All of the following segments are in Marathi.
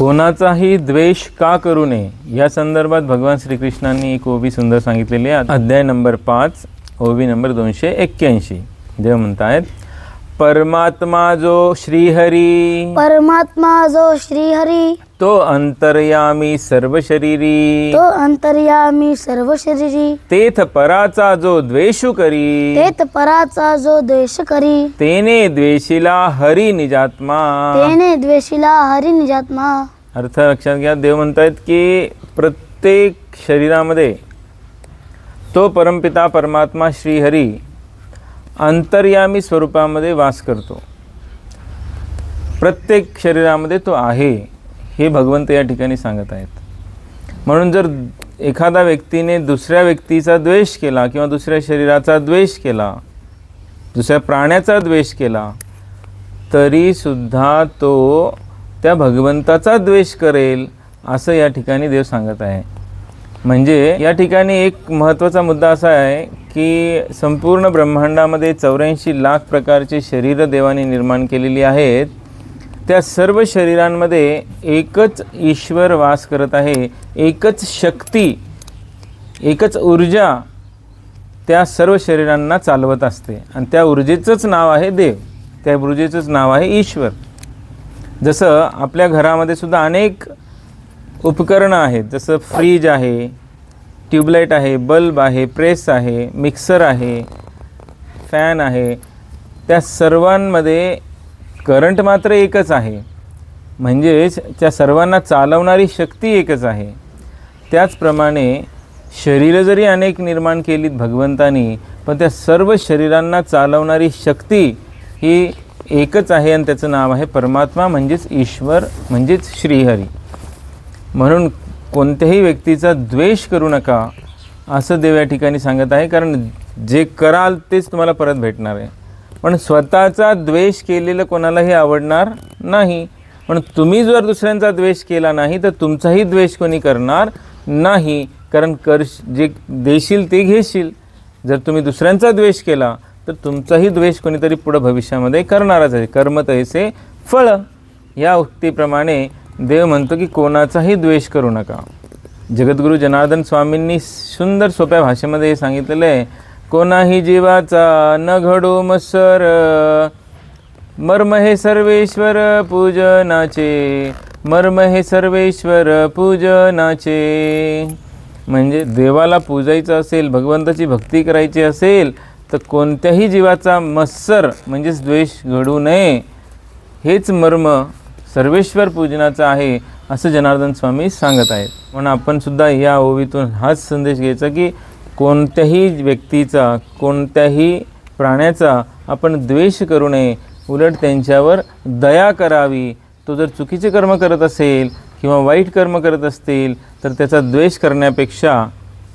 कोणाचाही द्वेष का करू नये? या संदर्भात भगवान श्रीकृष्णांनी एक ओवी सुंदर सांगितलेली आहे. अध्याय नंबर पाच ओवी नंबर दोनशे एक्क्याऐंशी. देव म्हणतायत परमात्मा जो श्रीहरी परमात्मा जो श्रीहरी तो अंतर्यामी सर्व शरीरी. तो अंतर्यामी सर्व शरीरी. तेथ पराचा जो द्वेषू करी. तेत पराचा जो द्वेष करी. तेने द्वेषीला हरी निजात्मा. तेने द्वेषीला हरी निजात्मा. अर्थ लक्षात घ्या देव म्हणतायत की प्रत्येक शरीरामध्ये तो परमपिता परमात्मा श्रीहरी अंतर्यामी स्वरूपामध्ये वास करतो. प्रत्येक शरीरामध्ये तो आहे. हे भगवंत या ठिकाणी सांगत आहेत. म्हणून जर एखादा व्यक्तीने दुसऱ्या व्यक्तीचा द्वेष केला किंवा दुसऱ्या शरीराचा द्वेष केला दुसऱ्या प्राण्याचा द्वेष केला तरीसुद्धा तो त्या भगवंताचा द्वेष करेल असं या ठिकाणी देव सांगत आहे. म्हणजे या ठिकाणी एक महत्त्वाचा मुद्दा असा आहे की संपूर्ण ब्रह्मांडामध्ये चौऱ्याऐंशी लाख प्रकारचे शरीरं देवाने निर्माण केलेली आहेत. त्या सर्व शरीरांमध्ये एकच ईश्वर वास करत आहे एकच शक्ती एकच ऊर्जा त्या सर्व शरीरांना चालवत असते. आणि त्या ऊर्जेचंच नाव आहे देव. त्या ऊर्जेचंच नाव आहे ईश्वर. जसं आपल्या घरामध्ये सुद्धा अनेक उपकरणं आहेत जसं फ्रीज आहे ट्यूबलाईट आहे बल्ब आहे प्रेस आहे मिक्सर आहे फॅन आहे. त्या सर्वांमध्ये करंट मात्र एकच आहे. म्हणजेच त्या सर्वांना चालवणारी शक्ती एकच आहे. त्याचप्रमाणे शरीरं जरी अनेक निर्माण केलीत भगवंतानी पण त्या सर्व शरीरांना चालवणारी शक्ती ही एकच आहे आणि त्याचं नाव आहे परमात्मा म्हणजेच ईश्वर म्हणजेच श्रीहरी. म्हणून कोणत्याही व्यक्तीचा द्वेष करू नका असं देव या ठिकाणी सांगत आहे कारण जे कराल तेच तुम्हाला परत भेटणार आहे. पण स्वतःचा द्वेष केलेलं कोणालाही आवडणार नाही. पण तुम्ही जर दुसऱ्यांचा द्वेष केला नाही तर तुमचाही द्वेष कोणी करणार नाही. कारण कर जे देशील ते घेशील. जर तुम्ही दुसऱ्यांचा द्वेष केला तर तुमचाही द्वेष कोणीतरी पुढं भविष्यामध्ये करणारच आहे. कर्म तैसे फळ. या उक्तीप्रमाणे देव म्हणतो की कोणाचाही द्वेष करू नका. जगद्गुरू जनार्दन स्वामींनी सुंदर सोप्या भाषेमध्ये हे सांगितलेलं आहे. कोणाही जीवाचा न घडो मत्सर. मर्म हे सर्वेश्वर पूजनाचे. मर्म हे सर्वेश्वर पूजनाचे. म्हणजे देवाला पूजायचं असेल भगवंताची भक्ती करायची असेल तर कोणत्याही जीवाचा मत्सर म्हणजेच द्वेष घडू नये. हेच मर्म सर्वेश्वर पूजनाचं आहे असं जनार्दन स्वामी सांगत आहेत. म्हणून आपणसुद्धा या ओवीतून हाच संदेश घ्यायचा की कोणत्याही व्यक्तीचा कोणत्याही प्राण्याचा आपण द्वेष करू नये. उलट त्यांच्यावर दया करावी. तो जर चुकीचे कर्म करत असेल किंवा वाईट कर्म करत असतील तर त्याचा द्वेष करण्यापेक्षा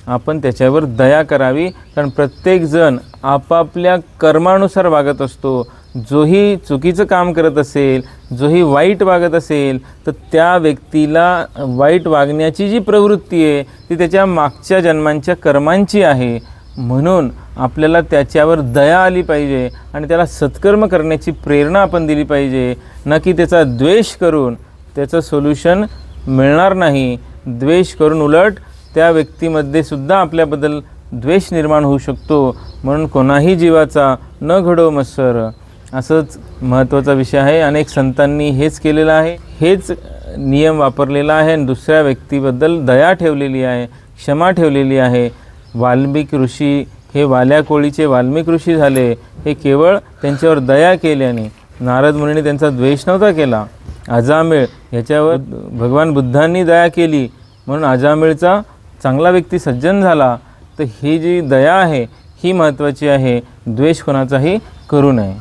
आपण त्याच्यावर दया करावी. कारण प्रत्येकजण आपापल्या कर्मानुसार वागत असतो. जोही चुकीचं काम करत असेल जोही वाईट वागत असेल तर त्या व्यक्तीला वाईट वागण्याची जी प्रवृत्ती आहे ती त्याच्या मागच्या जन्मांच्या कर्मांची आहे. म्हणून आपल्याला त्याच्यावर दया आली पाहिजे आणि त्याला सत्कर्म करण्याची प्रेरणा आपण दिली पाहिजे. ना की त्याचा द्वेष करून त्याचं सोल्युशन मिळणार नाही. द्वेष करून उलट त्या व्यक्तीमध्ये सुद्धा आपल्याबद्दल द्वेष निर्माण होऊ शकतो. म्हणून कोणाही जीवाचा न घडो मत्सर असंच महत्त्वाचा विषय आहे. अनेक संतांनी हेच केलेलं आहे. हेच नियम वापरलेला आहे आणि दुसऱ्या व्यक्तीबद्दल दया ठेवलेली आहे क्षमा ठेवलेली आहे. वाल्मिक ऋषी हे वाल्या कोळीचे वाल्मिक ऋषी झाले. हे केवळ त्यांच्यावर दया केल्याने नारद मुनीने त्यांचा द्वेष नव्हता केला. अजामेळ ह्याच्यावर भगवान बुद्धांनी दया केली. म्हणून अजामेळचा चांगला व्यक्ती सज्जन झाला. तर ही जी दया आहे ही महत्त्वाची आहे. द्वेष कोणाचाही करू नये.